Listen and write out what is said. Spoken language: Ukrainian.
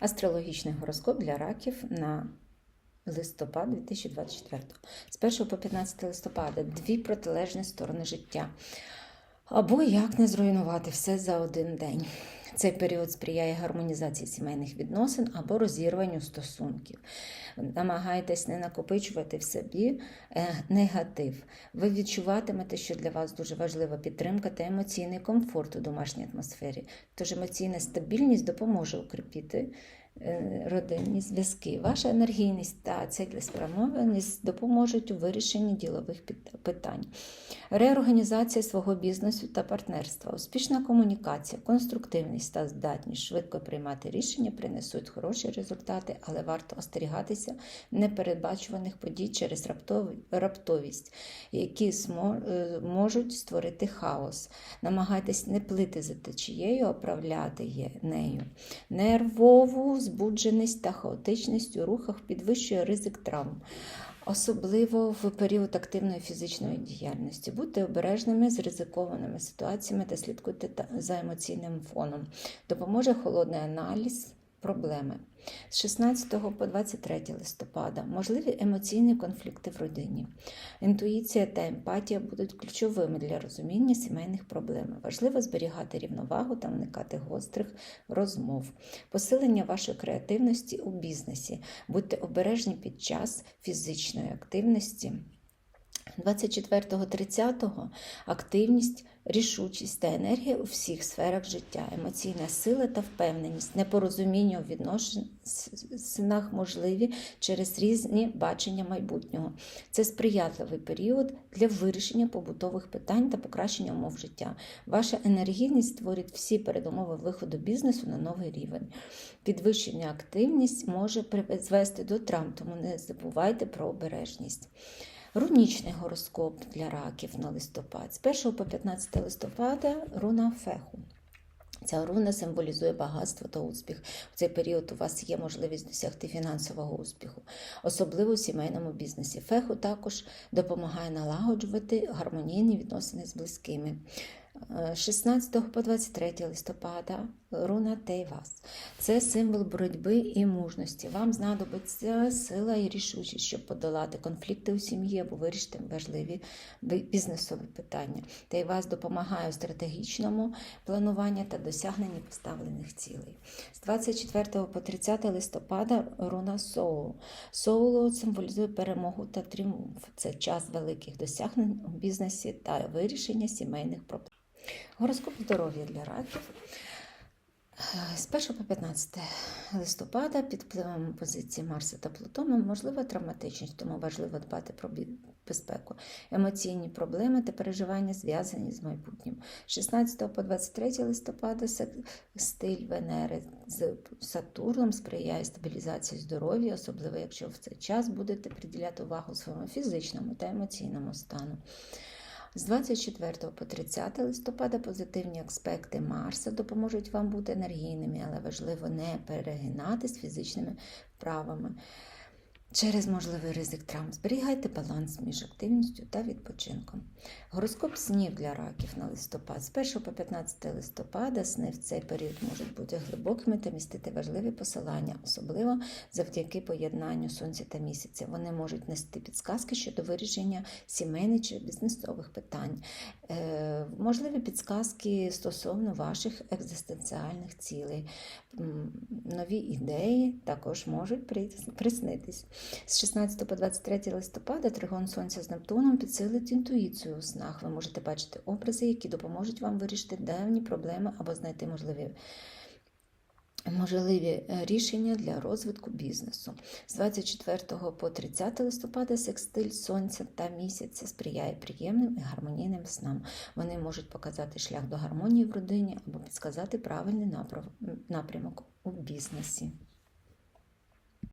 Астрологічний гороскоп для раків на листопад 2024. З 1 по 15 листопада дві протилежні сторони життя. Або як не зруйнувати все за один день. Цей період сприяє гармонізації сімейних відносин або розірванню стосунків. Намагайтесь не накопичувати в собі е, негатив. Ви відчуватимете, що для вас дуже важлива підтримка та емоційний комфорт у домашній атмосфері. Тож емоційна стабільність допоможе укріпити родинні зв'язки. Ваша енергійність та цілеспрямованість допоможуть у вирішенні ділових питань. Реорганізація свого бізнесу та партнерства, успішна комунікація, конструктивність та здатність швидко приймати рішення принесуть хороші результати, але варто остерігатися непередбачуваних подій через раптовість, які е, можуть створити хаос. Намагайтесь не плити за течією, а управляти нею. Нервову збудженість та хаотичність у рухах підвищує ризик травм. Особливо в період активної фізичної діяльності. Будьте обережними з ризикованими ситуаціями та слідкуйте за емоційним фоном. Допоможе холодний аналіз проблеми. З 16 по 23 листопада можливі емоційні конфлікти в родині. Інтуїція та емпатія будуть ключовими для розуміння сімейних проблем. Важливо зберігати рівновагу та уникати гострих розмов. Посилення вашої креативності у бізнесі. Будьте обережні під час фізичної активності. 24-30 активність, рішучість та енергія у всіх сферах життя, емоційна сила та впевненість, непорозуміння у відносинах можливі через різні бачення майбутнього. Це сприятливий період для вирішення побутових питань та покращення умов життя. Ваша енергійність створить всі передумови виходу бізнесу на новий рівень. Підвищення активність може призвести до травм, тому не забувайте про обережність. Рунічний гороскоп для раків на листопад. З 1 по 15 листопада руна феху. Ця руна символізує багатство та успіх. У цей період у вас є можливість досягти фінансового успіху, особливо у сімейному бізнесі. Феху також допомагає налагоджувати гармонійні відносини з близькими. Е, 16 по 23 листопада руна Тейвас. Це символ боротьби і мужності. Вам знадобиться сила і рішучість, щоб подолати конфлікти у сім'ї або вирішити важливі бізнесові питання. Тейвас допомагає у стратегічному плануванні та досягненні поставлених цілей. З 24 по 30 листопада руна Соулу. Соулу символізує перемогу та тріумф. Це час великих досягнень у бізнесі та вирішення сімейних проблем. Гороскоп здоров'я для раків. З 1 по 15 листопада під впливом позиції Марса та Плутона можлива травматичність, тому важливо дбати про безпеку. Емоційні проблеми та переживання зв'язані з майбутнім. З 16 по 23 листопада стиль Венери з Сатурном сприяє стабілізації здоров'я, особливо якщо в цей час будете приділяти увагу своєму фізичному та емоційному стану. З 24 по 30 листопада позитивні аспекти Марса допоможуть вам бути енергійними, але важливо не перегинати з фізичними вправами. Через можливий ризик травм зберігайте баланс між активністю та відпочинком. Гороскоп снів для раків на листопад. З 1 по 15 листопада сни в цей період можуть бути глибокими та містити важливі посилання, особливо завдяки поєднанню сонця та місяця. Вони можуть нести підсказки щодо вирішення сімейних чи бізнесових питань. Е, можливі підсказки стосовно ваших екзистенціальних цілей. Нові ідеї також можуть приснитись. З 16 по 23 листопада тригон сонця з Нептуном підсилить інтуїцію у снах. Ви можете бачити образи, які допоможуть вам вирішити давні проблеми або знайти можливі можливі е, рішення для розвитку бізнесу. З 24 по 30 листопада секстиль сонця та місяця сприяє приємним і гармонійним снам. Вони можуть показати шлях до гармонії в родині або підсказати правильний напрямок у бізнесі.